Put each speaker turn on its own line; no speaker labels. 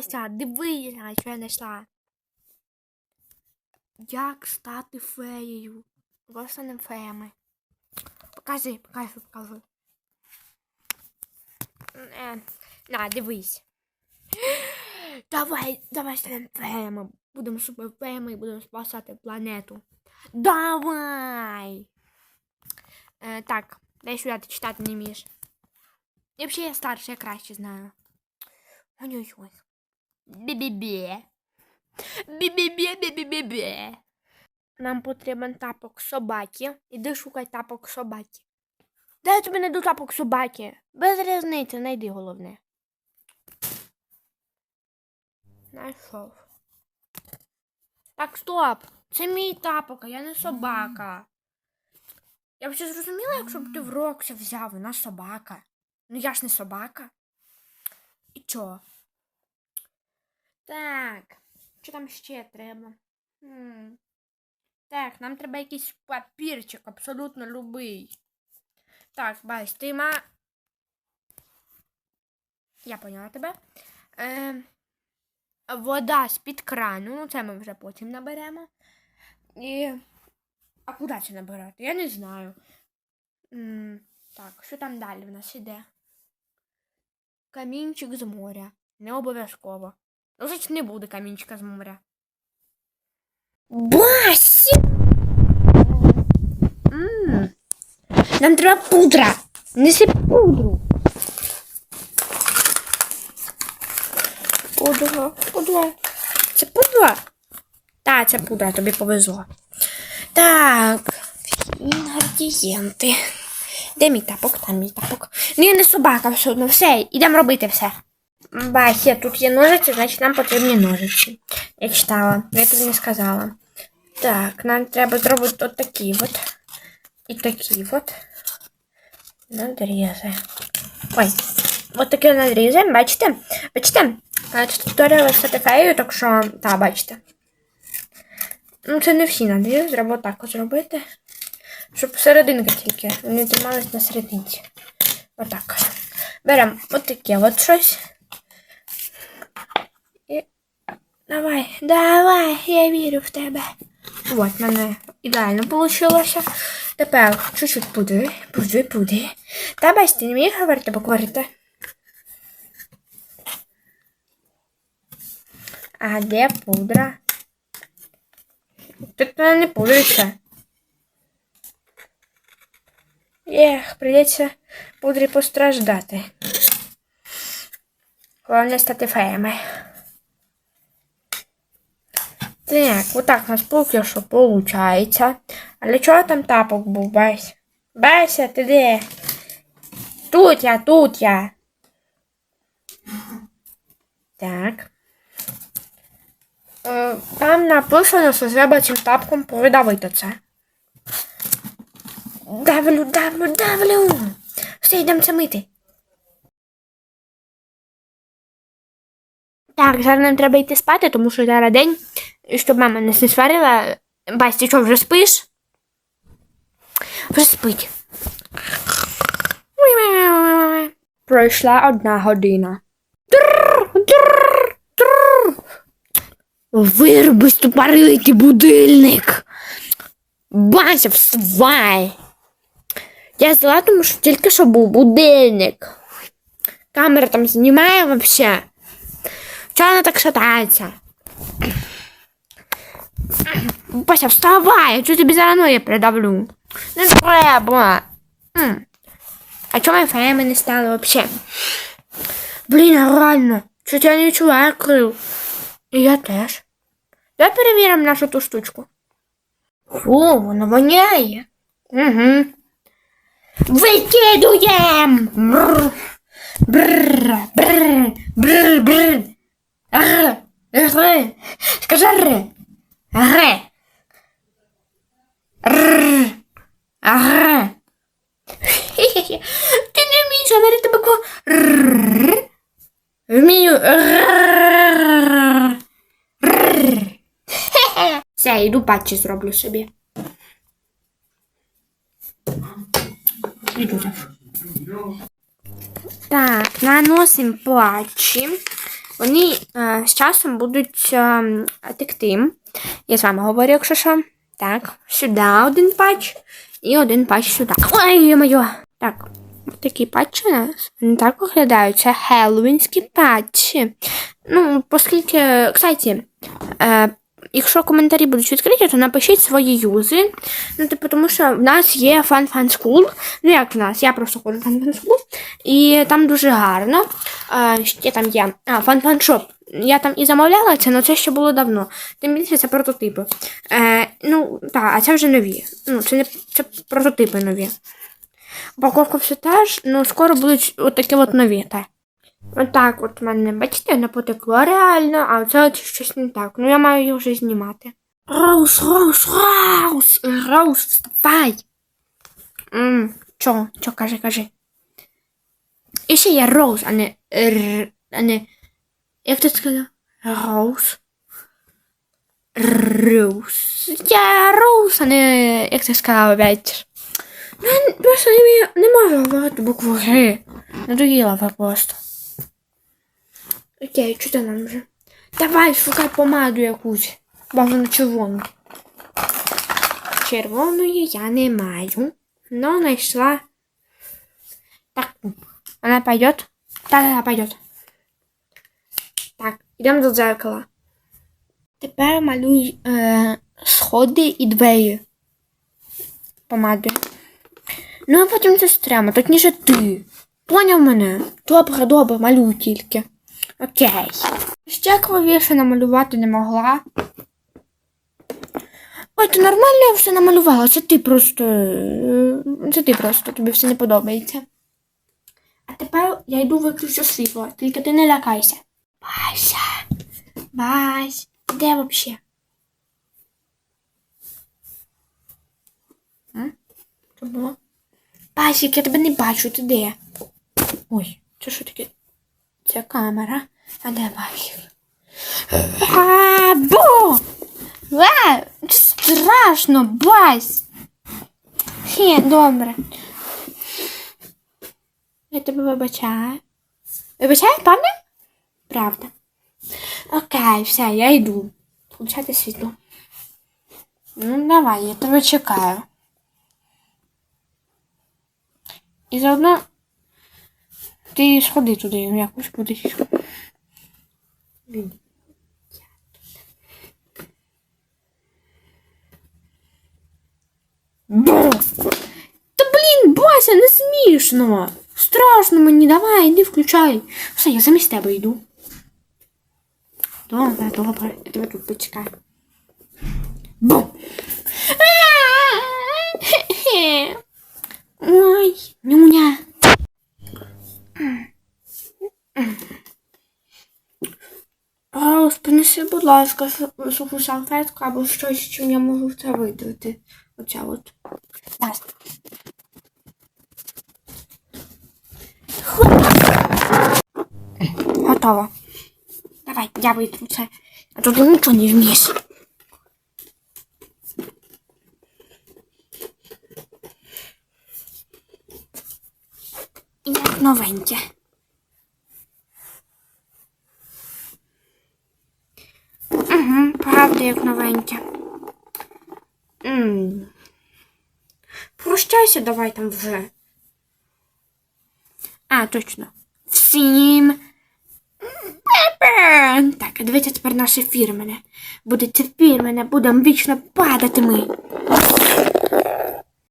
Вася, дивися, що я знайшла. Як стати феєю? Просто не феями. Покажи, покажи, покажи. Е, на, дивись. Давай, давай станемо феями. Будемо суперфеями і будемо спасати планету. Давай! Е, так, дай сюди ти читати не вмієш. І взагалі я старша, я краще знаю. Ой-ой-ой. Бі-бі-бі. Нам потрібен тапок собаки. Іди шукай тапок собаки. Де я тобі найду тапок собаки? Без різниці, найди головне. Найшов. Так, стоп. Це мій тапок, а я не собака. Я б ще зрозуміла, якщо б ти в Роксі взяв, вона собака. Ну я ж не собака. І чо? Так. Що там ще треба? Хм. Так, нам треба якийсь папірчик, абсолютно любий. Так, Бась, ти ма. Я поняла тебе. Е, вода з-під крану, ну це ми вже потім наберемо. І. А куди це набирати? Я не знаю. М, так, що там далі в нас іде? Камінчик з моря. Не обов'язково. Ну, значить, не буде камінчика з моря. Басі! Нам треба пудра. Неси пудру. Пудра, пудра. Це пудра? Так, це пудра, тобі повезло. Так, інгредієнти. Де мій тапок? Там мій тапок. Ну, не собака все одно. Все, ідемо робити все. Бася, тут є ножиці, значить нам потрібні ножиці. Я читала, я тобі не сказала. Так, нам треба зробити от такі от. І такі от. Надрізи. Ой, от такі надрізи, бачите? Бачите? Е, туторіал стати феєю, так що, та, бачите. Ну, це не всі надрізи, треба отак от зробити. Щоб серединка тільки. Вони тримались на серединці. Отак. Беремо от таке от щось. І... Давай, давай, я вірю в тебе. От, мене ідеально вийшло. Тепер чуть-чуть пудри, пудри, пудри. Та бась, ти не вмієш говорити, бо. А де пудра? Тут вона не пудриться. Ех, придеться пудрі постраждати. Головне стати феями. Так, отак у нас поки що виходить. А для чого там тапок був, Бась? Бася, ти де? Тут я, тут я. Так. Е, Там написано, що треба цим тапком повидавити це. Давлю, давлю, давлю. Все, йдемо це мити. Так, зараз нам треба йти спати, тому що зараз день, щоб мама нас не сварила. Бась, ти що, вже спиш? Вже спить. Пройшла одна година. Вирубись тупорилий будильник. Бася, вставай. Я взяла, тому що тільки що був будильник. Камера там знімає вообще. Чого вона так шатається? Бася, вставай, я чого тобі зараз ноги придавлю. Не треба. А чому феями не стали вообще? Блін, реально, чого я не відчуваю крил. І я теж. Давай перевіримо нашу ту штучку. Фу, воно воняє. Угу. Викидуєм! Бррр. Бррр, бррр, бррр, бррр. Скажи р. Р. Р. Ти не вмієш говорити букву р. Вмію. Р. Все, йду патчі зроблю собі. Іду так. Так, наносимо патчі. Вони е, з часом будуть е, текти. Я з вами говорю, якщо що. Так, сюди один патч і один патч сюди. Ой, моє. Так, такі патчі у нас. Вони так виглядають. Це хеллоуінські патчі. Ну, оскільки, кстати, е, якщо коментарі будуть відкриті, то напишіть свої юзи. Ну, типу, тому що в нас є Fun School. Ну, як в нас, я просто ходжу в Fun School. І там дуже гарно. Е, ще там є. А, Fun Shop. Я там і замовляла це, але це ще було давно. Тим більше це прототипи. Е, ну, так, а це вже нові. Ну, це не це прототипи нові. Упаковка все та ж, ну скоро будуть от такі от нові. Так. Отак от мене, бачите, не потекло реально, а це от щось не так. Ну я маю її вже знімати. Роуз, Роуз, Роуз! Роуз, вставай! Мм, чо, чо, кажи, кажи. І ще є Роуз, а не Р, а не. Як ти сказав? Роуз. Роуз. Я Роуз, а не як ти сказав опять. Ну, я просто не, не можу говорити букву Г. Надоїла просто. Окей, що ти нам вже? Давай, шукай помаду якусь. Бажано червону. Червоної я не маю. Но знайшла. Так, вона пойдет? Да, да, пойдет. Так, йдемо до дзеркала. Тепер малюй е, сходи і двері помадою. Ну, а потім це стрема, точніше ти. Поняв мене? Добре, добре, малюй тільки. Окей. Ще клавіше намалювати не могла. Ой, то нормально я все намалювала. Це ти просто. е, Це ти просто, тобі все не подобається. А тепер я йду виключу світло, тільки ти не лякайся. Бася. Бась. Де? М? Що було? Басік, я тебе не бачу, ти де? Ой, це що таке? Це камера. А де Басік? А, бо! Е, страшно, Бась! Хе, добре. Я тебе вибачаю. Вибачаю, правда? Правда. Окей, все, я йду. Включати світло. Ну, давай, я тебе чекаю. І заодно ти сходи туди якось кудись. Та блін, Бася, не смішно. Страшно мені, давай, іди включай. Все, я замість тебе йду. Добре, добре, я тебе тут почекаю. Бо! Ой, нюня. Роуз, принеси, будь ласка, суху салфетку або щось, чим я можу в це видати. Оця от. Готово. Давай, я витру це. А то ти нічого не вмієш. Як новеньке. Угу, правда, як новеньке. Прощайся, давай там вже. А, точно. Всім. Так, дивіться тепер наше фірмене. Буде це фірмене, будемо вічно падати ми.